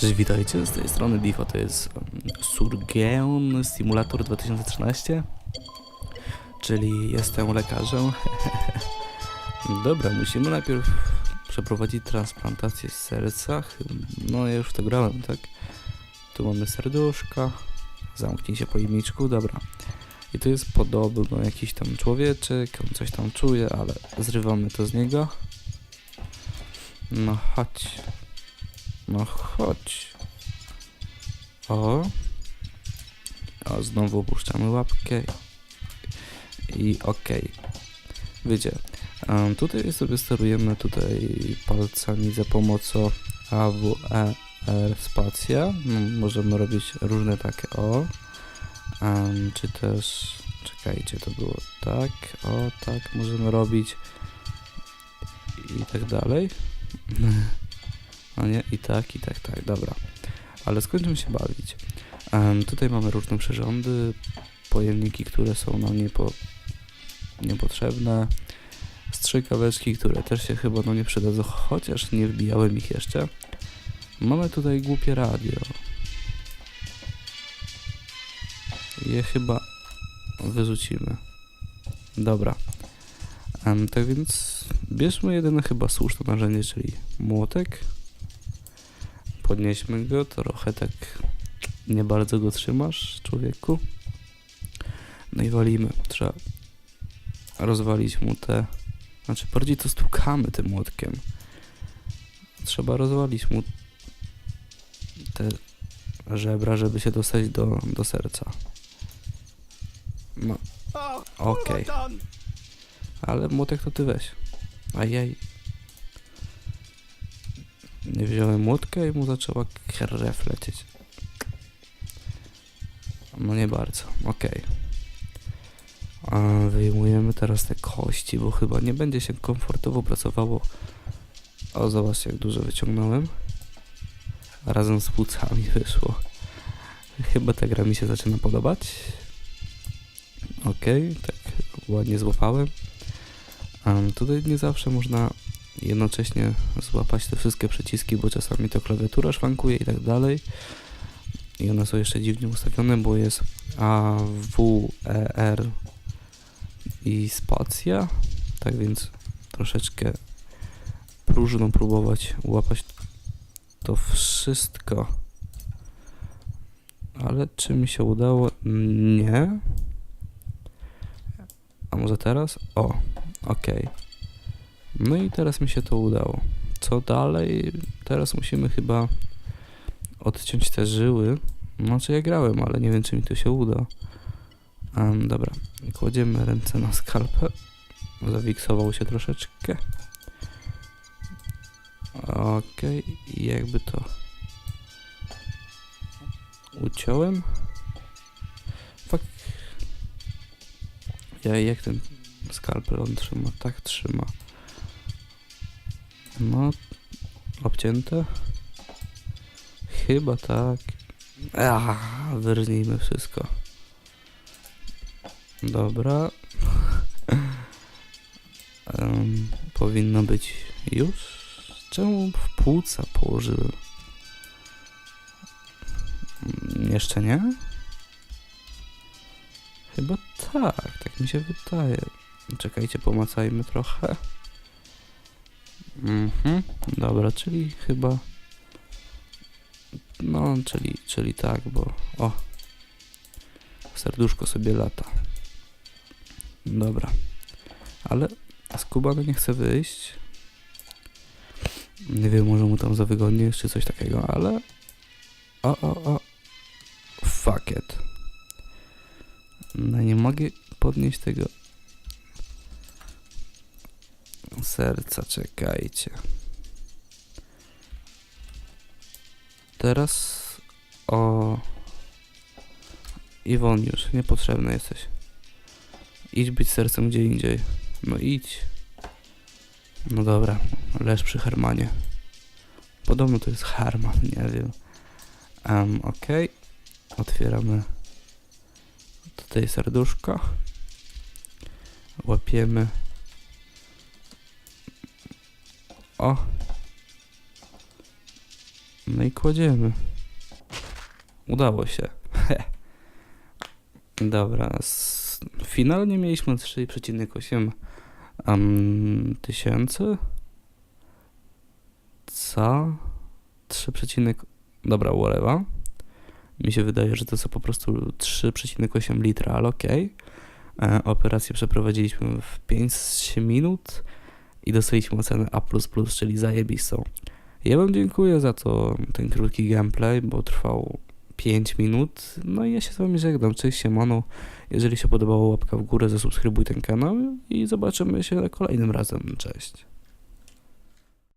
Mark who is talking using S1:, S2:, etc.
S1: Cześć, witajcie, z tej strony Difo, to jest Surgeon Simulator 2013 Czyli jestem lekarzem. Dobra, musimy najpierw przeprowadzić transplantację serca. No ja już w to grałem, tak? Tu mamy serduszka. Zamknij się pojemniczku, dobra. I tu jest podobno jakiś tam człowieczek, on coś tam czuje, ale zrywamy to z niego. No chodź no chodź. O. O, znowu opuszczamy łapkę. I okej. Wiecie, em, tutaj sobie sterujemy tutaj palcami za pomocą A, W, E, R, spacja. No, możemy robić różne takie o. Em, czy też, czekajcie, to było tak, o, tak możemy robić. I tak dalej. No nie, i tak, i tak, tak, dobra. Ale skończymy się bawić. Em, tutaj mamy różne przyrządy, pojemniki, które są nam niepo, niepotrzebne, strzykaweczki, które też się chyba no nie przydadzą, chociaż nie wbijałem ich jeszcze. Mamy tutaj głupie radio. Je chyba wyrzucimy. Dobra. Em, tak więc bierzmy jedyne chyba słuszne narzędzie, czyli młotek. Podnieśmy go, trochę tak nie bardzo go trzymasz, człowieku. No i walimy. Trzeba rozwalić mu te... Znaczy bardziej to stukamy tym młotkiem. Trzeba rozwalić mu te żebra, żeby się dostać do, do serca. No, okej. Ale młotek to ty weź. Ajaj. Wziąłem młotka i mu zaczęła krew lecieć. No nie bardzo, okej. A Wyjmujemy teraz te kości, bo chyba nie będzie się komfortowo pracowało. O, zobaczcie jak dużo wyciągnąłem. Razem z płucami wyszło. Chyba ta gra mi się zaczyna podobać. Okej, tak ładnie złapałem. Um, tutaj nie zawsze można jednocześnie złapać te wszystkie przyciski, bo czasami to klawiatura szwankuje i tak dalej. I one są jeszcze dziwnie ustawione, bo jest A, W, E, R i spacja. Tak więc troszeczkę próżno próbować łapać to wszystko. Ale czy mi się udało? Nie. A może teraz? O, okej. No i teraz mi się to udało. Co dalej? Teraz musimy chyba odciąć te żyły. Znaczy ja grałem, ale nie wiem czy mi to się uda. Um, dobra, kładziemy ręce na skalpę. Zawiksował się troszeczkę. Okej, i jakby to uciąłem. Fak. Ja jak ten skalpel on trzyma? Tak trzyma. No, obcięte? Chyba tak. Ach, wyrżnijmy wszystko. Dobra. Em, powinno być już? Czemu w płuca położyłem? Mm, Jeszcze nie? Chyba tak, tak mi się wydaje. Czekajcie, pomacajmy trochę. Mhm, dobra, czyli chyba... No, czyli, czyli tak, bo... O! Serduszko sobie lata. Dobra. Ale Skubany nie chce wyjść. Nie wiem, może mu tam za wygodnie czy coś takiego, ale... O, o, o. Fuck it. No nie mogę podnieść tego serca, czekajcie. Teraz o Iwon już, niepotrzebny jesteś. Idź być sercem gdzie indziej. No idź. No dobra, leż przy Hermanie. Podobno to jest Herman, nie wiem. Um, okej. Otwieramy tutaj serduszko. Łapiemy O. No i kładziemy. Udało się. Dobra, finalnie mieliśmy 3,8 um, tysięcy. Co? 3, dobra, whatever. Mi się wydaje, że to są po prostu 3,8 litra, ale okej. E, Operację przeprowadziliśmy w 5 minut i dostaliśmy ocenę A++, czyli zajebistą. Ja wam dziękuję za to, ten krótki gameplay, bo trwał 5 minut. No i ja się z wami żegnam. Cześć siemano. Jeżeli się podobało, łapka w górę, zasubskrybuj ten kanał i zobaczymy się kolejnym razem. Cześć.